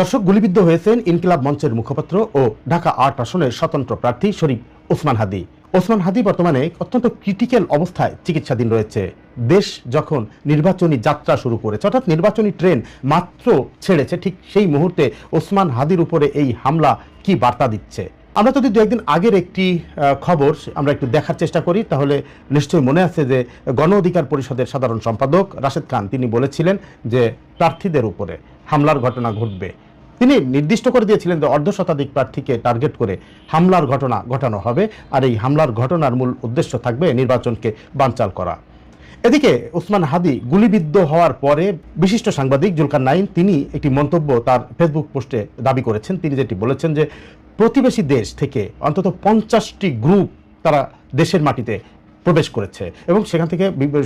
দর্শক গুলিবিদ্ধ হয়েছেন ইনকিলাব মঞ্চের মুখপাত্র ও ঢাকা আট আসনের স্বতন্ত্র প্রার্থী শরীফ ওসমান হাদি। ওসমান হাদি বর্তমানে অত্যন্ত ক্রিটিক্যাল অবস্থায় চিকিৎসাধীন রয়েছে। দেশ যখন নির্বাচনী যাত্রা শুরু করেছে, অর্থাৎ নির্বাচনী ট্রেন মাত্র ছেড়েছে, ঠিক সেই মুহূর্তে ওসমান হাদির উপরে এই হামলা কি বার্তা দিচ্ছে? আমরা যদি দু একদিন আগের একটি খবর আমরা একটু দেখার চেষ্টা করি, তাহলে নিশ্চয়ই মনে আছে যে গণ অধিকার পরিষদের সাধারণ সম্পাদক রাশেদ খান, তিনি বলেছিলেন যে প্রার্থীদের উপরে হামলার ঘটনা ঘটবে। তিনি নির্দিষ্ট করে দিয়েছিলেন যে অর্ধ শতাধিক প্রার্থীকে টার্গেট করে হামলার ঘটনা ঘটানো হবে, আর এই হামলার ঘটনার মূল উদ্দেশ্য থাকবে নির্বাচনকে বানচাল করা। এদিকে ওসমান হাদি গুলিবিদ্ধ হওয়ার পরে বিশিষ্ট সাংবাদিক জুলকার নাইন, তিনি একটি মন্তব্য তার ফেসবুক পোস্টে দাবি করেছেন। তিনি যেটি বলেছেন যে, প্রতিবেশী দেশ থেকে অন্তত পঞ্চাশটি গ্রুপ তারা দেশের মাটিতে প্রবেশ করেছে এবং সেখান থেকে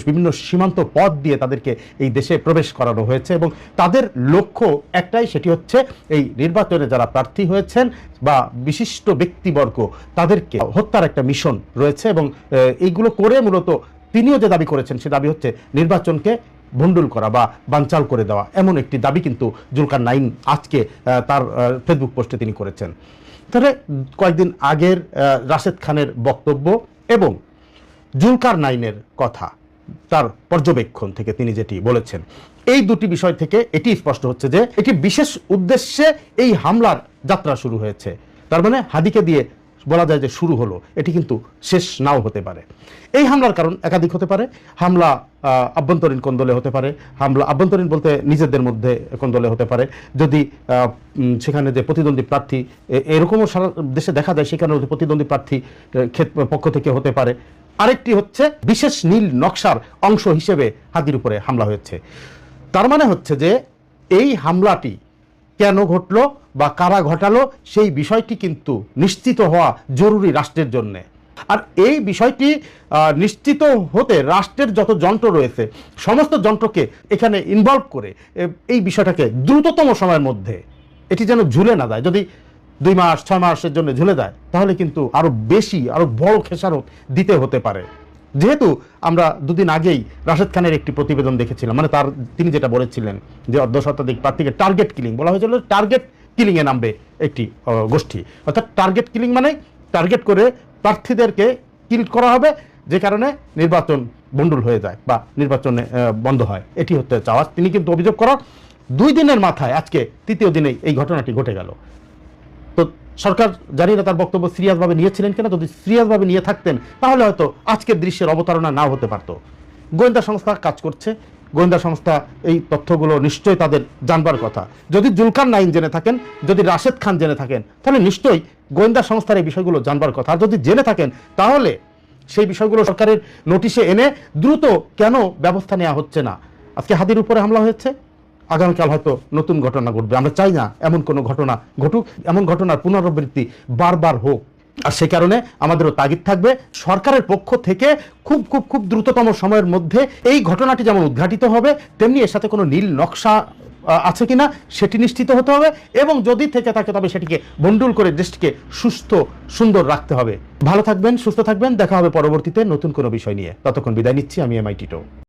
বিভিন্ন সীমান্ত পথ দিয়ে তাদেরকে এই দেশে প্রবেশ করানো হয়েছে এবং তাদের লক্ষ্য একটাই, সেটি হচ্ছে এই নির্বাচনে যারা প্রার্থী হয়েছেন বা বিশিষ্ট ব্যক্তিবর্গ, তাদেরকে হত্যার একটা মিশন রয়েছে এবং এইগুলো করে মূলত তিনিও যে দাবি করেছেন, সে দাবি হচ্ছে নির্বাচনকে ভণ্ডুল করা বা বানচাল করে দেওয়া। এমন একটি দাবি কিন্তু জুলকার নাইন আজকে তার ফেসবুক পোস্টে তিনি করেছেন। তাহলে কয়েকদিন আগের রাশেদ খানের বক্তব্য এবং জুলকার নাইনের কথা, তার পর্যবেক্ষণ থেকে তিনি যেটি বলেছেন। এই দুটি বিষয় থেকে এটি স্পষ্ট হচ্ছে যে, এটি বিশেষ উদ্দেশ্যে এই হামলার যাত্রা শুরু হয়েছে। তার মানে হাদিকে দিয়ে বলা যায় যে শুরু হলো, এটি কিন্তু শেষ নাও হতে পারে। এই হামলার কারণ একাধিক হতে পারে। হামলা আভ্যন্তরীণ কোন্দলে হতে পারে। হামলা আভ্যন্তরীণ বলতে নিজেদের মধ্যে কোন্দলে হতে পারে। যদি সেখানে যে প্রতিদ্বন্দ্বী প্রার্থী এরকমও সারা দেশে দেখা যায় সেখানে প্রতিদ্বন্দ্বী প্রার্থী পক্ষ থেকে হতে পারে। আরেকটি হচ্ছে বিশেষ নীল নকশার অংশ হিসেবে হাতির উপরে হামলা হয়েছে। তার মানে হচ্ছে যে এই হামলাটি কেন ঘটলো বা কারা ঘটালো সেই বিষয়টি কিন্তু নিশ্চিত হওয়া জরুরি রাষ্ট্রের জন্য। আর এই বিষয়টি নিশ্চিত হতে রাষ্ট্রের যত যন্ত্র রয়েছে, সমস্ত যন্ত্রকে এখানে ইনভলভ করে এই বিষয়টাকে দ্রুততম সময়ের মধ্যে, এটি যেন ঝুলে না যায়। যদি দুই মাস, ছয় মাসের জন্য ঝুলে যায়, তাহলে কিন্তু আরও বেশি, আরও বড় খেসারত দিতে হতে পারে। যেহেতু আমরা দুদিন আগেই রাশেদ খানের একটি প্রতিবেদন দেখেছিলাম মানে তার, তিনি যেটা বলেছিলেন যে অর্ধ শতাধিক প্রার্থীকে টার্গেট কিলিং বলা হয়েছিল টার্গেট কিলিংয়ে নামবে একটি গোষ্ঠী। অর্থাৎ টার্গেট কিলিং মানে টার্গেট করে প্রার্থীদেরকে কিল করা হবে, যে কারণে নির্বাচন বন্ডুল হয়ে যায় বা নির্বাচনে বন্ধ হয়। এটি হতে চাওয়া। তিনি কিন্তু অভিযোগ করার দুই দিনের মাথায় আজকে তৃতীয় দিনেই এই ঘটনাটি ঘটে গেল। তো সরকার জানি না তার বক্তব্য সিরিয়াসভাবে নিয়েছিলেন কিনা, যদি সিরিয়াসভাবে নিয়ে থাকতেন, তাহলে হয়তো আজকের দৃশ্যের অবতারণা নাও হতে পারতো। গোয়েন্দা সংস্থা কাজ করছে। গোয়েন্দা সংস্থা এই তথ্যগুলো নিশ্চয়ই তাদের জানবার কথা। যদি জুলকার নাইন জেনে থাকেন, যদি রাশেদ খান জেনে থাকেন, তাহলে নিশ্চয়ই গোয়েন্দা সংস্থার এই বিষয়গুলো জানবার কথা। আর যদি জেনে থাকেন, তাহলে সেই বিষয়গুলো সরকারের নোটিশে এনে দ্রুত কেন ব্যবস্থা নেওয়া হচ্ছে না? আজকে হাদির উপরে হামলা হয়েছে। আগামীকাল হয়তো নতুন ঘটনা ঘটবে। আমরা চাই না এমন কোনো ঘটনা ঘটুক, এমন ঘটনার পুনরাবৃত্তি বারবার হোক। আর সে কারণে আমাদেরও তাগিদ থাকবে। সরকারের পক্ষ থেকে খুব খুব খুব দ্রুততম সময়ের মধ্যে এই ঘটনাটি যেমন উদ্ঘাটিত হবে, তেমনি এর সাথে কোনো নীল নকশা আছে কিনা সেটি নিশ্চিত হতে হবে এবং যদি থেকে থাকে তবে সেটিকে বন্ডুল করে দেশটিকে সুস্থ, সুন্দর রাখতে হবে। ভালো থাকবেন, সুস্থ থাকবেন। দেখা হবে পরবর্তীতে নতুন কোনো বিষয় নিয়ে। ততক্ষণ বিদায় নিচ্ছি, আমি এমআই টিটো।